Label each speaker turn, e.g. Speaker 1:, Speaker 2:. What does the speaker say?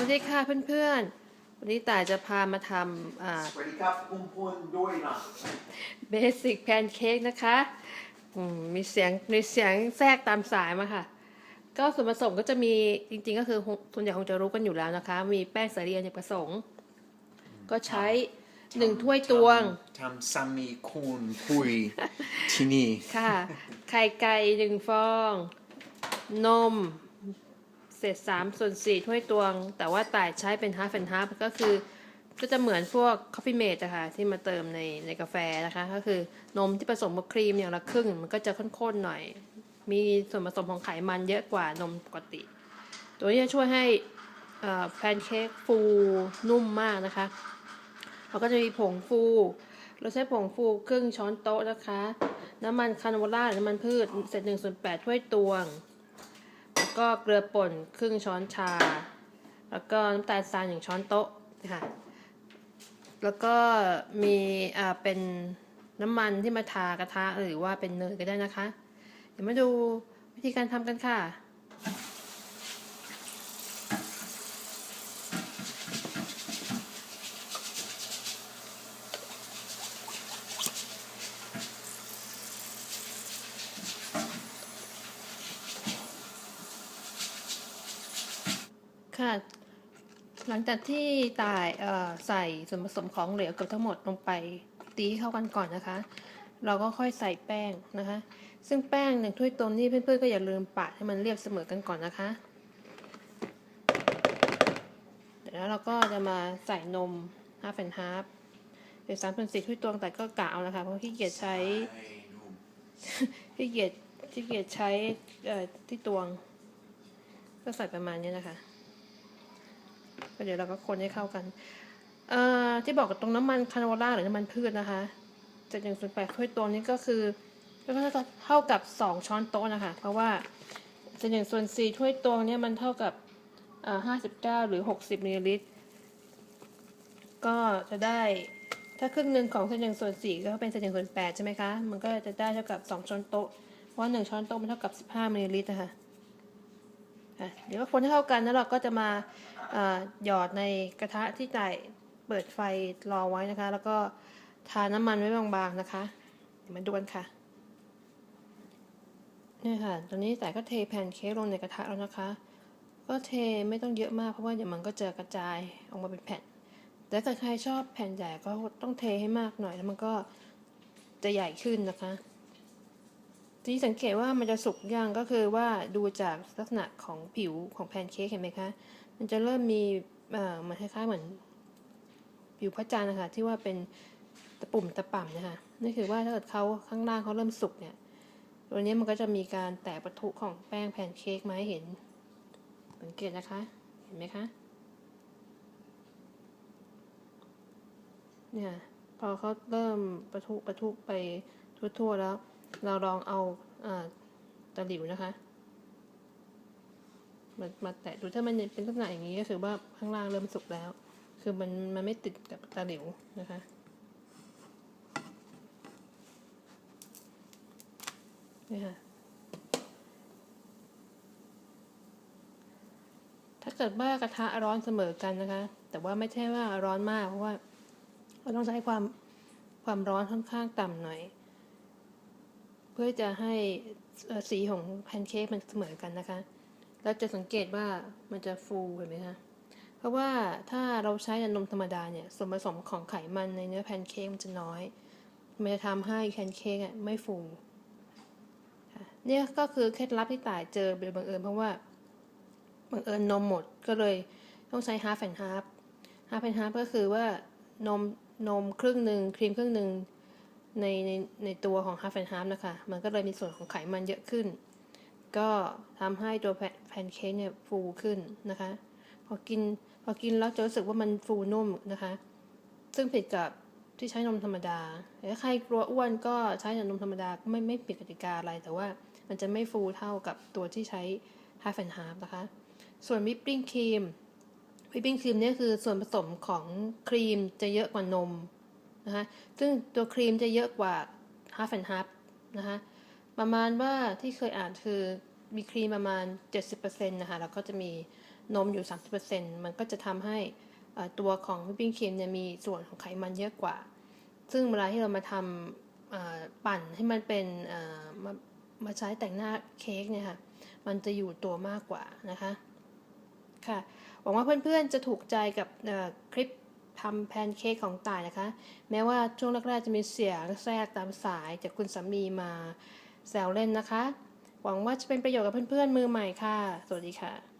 Speaker 1: วัสดีค่ะเพื่อนๆ วันนี้ต่ายจะพามาทำอ่า
Speaker 2: สวัสดีครับคุณพลด้วยนะ
Speaker 1: เบสิกแพนเค้กนะคะอืมมีเสียงมีเสียงแทรกตามสายมาค่ะ ก็ส่วนผสมก็จะมีจริงๆก็คือส่วนใหญ่คงจะรู้กันอยู่แล้วนะคะ มีแป้งสาลีอเนกประสงค์ ก็ใช้หนึ่งถ้วยตวง
Speaker 2: ทำซามีคูนคุยที่นี่
Speaker 1: ค่ะ ไข่ไก่หนึ่งฟอง นม เศษสามส่วนสี่ถ้วยตวง แต่ว่าต่ายใช้เป็น half and half ก็คือ ก็จะเหมือนพวก coffee mate อะค่ะที่มาเติมในในกาแฟนะคะ ก็คือนมที่ผสมกับครีมอย่างละครึ่ง มันก็จะข้นๆหน่อย มีส่วนผสมของไขมันเยอะกว่านมปกติ ตัวนี้จะช่วยให้แพนเค้กฟูนุ่มมากนะคะเราก็จะมีผงฟู เราใช้ผงฟูครึ่งช้อนโต๊ะนะคะ น้ำมันคาโนวาร่าหรือน้ำมันพืชเศษหนึ่งส่วนแปดถ้วยตวง ก็เกลือป่นครึ่งช้อนชา แล้วก็น้ำตาลทรายหนึ่งช้อนโต๊ะนะคะแล้วก็มีอ่าเป็นน้ำมันที่มาทากระทะหรือว่าเป็นเนยก็ได้นะคะ เดี๋ยวมาดูวิธีการทำกันค่ะ ค่ะ หลังจากที่ตายใส่ส่วนผสมของเหลวเกือบทั้งหมดลงไปตีให้เข้ากันก่อนนะคะ เราก็ค่อยใส่แป้งนะคะ ซึ่งแป้งหนึ่งถ้วยตวงนี่เพื่อนๆก็อย่าลืมปะให้มันเรียบเสมอกันก่อนนะคะเดี๋ยวแล้วเราก็จะมาใส่นม half and half เป็นสามส่วนสี่ถ้วยตวงแต่ก็กะเอานะคะ เพราะขี้เกียจใช้ขี้เกียจขี้เกียจใช้ที่ตวง ก็ใส่ประมาณนี้นะคะ ก็เดี๋ยวเราก็คนให้เข้ากันเอ่อที่บอกกับตรงน้ำมันคาโนวาร่าหรือน้ำมันพืชนะคะจะหนึ่งส่วนแปดถ้วยตวงนี้ก็คือก็เท่ากับสองช้อนโต๊ะนะคะ เพราะว่าจะหนึ่งส่วนสี่ถ้วยตวงเนี่ยมันเท่ากับห้าสิบเก้าหรือหกสิบมิลลิลิตร ก็จะได้ถ้าครึ่งหนึ่งของเศษหนึ่งส่วนสี่ก็เป็นเศษหนึ่งส่วนแปดใช่ไหมคะ มันก็จะได้เท่ากับสองช้อนโต๊ะ เพราะหนึ่งช้อนโต๊ะมันเท่ากับสิบห้ามิลลิลิตรนะคะอะ เดี๋ยวก็คนให้เข้ากันแล้วเราก็จะมาหยอดในกระทะที่จ่ายเปิดไฟรอไว้นะคะ แล้วก็ทาน้ำมันไว้บางๆนะคะ เดี๋ยวมาดูกันค่ะนี่ค่ะ ตอนนี้แต่ก็เทแผ่นเค้กลงในกระทะแล้วนะคะ ก็เทไม่ต้องเยอะมากเพราะว่าเดี๋ยวมันก็จะกระจายออกมาเป็นแผ่น แต่ถ้าใครชอบแผ่นใหญ่ก็ต้องเทให้มากหน่อยแล้วมันก็จะใหญ่ขึ้นนะคะ ที่สังเกตว่ามันจะสุกยังก็คือว่าดูจากลักษณะของผิวของแพนเค้กเห็นไหมคะ มันจะเริ่มมีเอ่อมันคล้ายๆเหมือนผิวพระจันทร์นะคะที่ว่าเป็นตะปุ่มตะป่ำนะคะนี่คือว่าถ้าเกิดเขาข้างล่างเขาเริ่มสุกเนี่ยตัวนี้มันก็จะมีการแตกประทุของแป้งแพนเค้กมาให้เห็น สังเกตนะคะ เห็นไหมคะเนี่ยพอเขาเริ่มประทุประทุไปทั่วๆแล้ว เราลองเอาอาตะหลิวนะคะ มามาแตะดูถ้ามันเป็นลักษณะอย่างนี้ก็คือว่าข้างล่างเริ่มสุกแล้ว คือมันมันไม่ติดกับตะหลิวนะคะนี่ค่ะถ้าเกิดว่ากระทะร้อนเสมอกันนะคะ แต่ว่าไม่ใช่ว่าร้อนมากเพราะว่าเราต้องใช้ความความร้อนค่อนข้างต่ำหน่อย พื่อจะให้สีของแพนเค้กมันเสมอกันนะคะแล้วจะสังเกตว่ามันจะฟูเห็นไหมคะ เพราะว่าถ้าเราใช้นมธรรมดาเนี่ยส่วนผสมของไขมันในเนื้อแพนเค้กมันจะน้อย มันจะทำให้แพนเค้กอะไม่ฟูเนี่ยก็คือเคล็ดลับที่ต่ายเจอโดยบังเอิญเพราะว่าบังเอิญนมหมดก็เลยต้องใช้ half and half half and half ก็คือว่านมนมครึ่งหนึ่งครีมครึ่งหนึ่ง ในในในตัวของ half and half นะคะ มันก็เลยมีส่วนของไขมันเยอะขึ้น ก็ทำให้ตัวแพนเค้กเนี่ยฟูขึ้นนะคะ พอกินพอกินแล้วจะรู้สึกว่ามันฟูนุ่มนะคะ ซึ่งผิดกับที่ใช้นมธรรมดาถ้าใครกลัวอ้วนก็ใช้นมธรรมดาไม่ไม่ผิดกติกาอะไร แต่ว่ามันจะไม่ฟูเท่ากับตัวที่ใช้ half and half นะคะ ส่วนวิปปิ้งครีมวิปปิ้งครีมเนี่ยคือส่วนผสมของครีมจะเยอะกว่านม นะคะซึ่งตัวครีมจะเยอะกว่า half and half นะคะประมาณว่าที่เคยอ่านคือมีครีมประมาณ 70%นะคะแล้วก็จะมีนมอยู่ 30%มันก็จะทำให้ตัวของวิปปิ้งครีมเนี่ยมีส่วนของไขมันเยอะกว่า ซึ่งเวลาที่เรามาทำปั่นให้มันเป็นมามาใช้แต่งหน้าเค้กเนี่ยค่ะ มันจะอยู่ตัวมากกว่านะคะ ค่ะ หวังว่าเพื่อนๆจะถูกใจกับคลิป ทำแพนเค้กของต่ายนะคะ แม้ว่าช่วงแรกๆจะมีเสียงแทรกตามสายจากคุณสามีมาแซวเล่นนะคะ หวังว่าจะเป็นประโยชน์กับเพื่อนๆมือใหม่ค่ะ สวัสดีค่ะ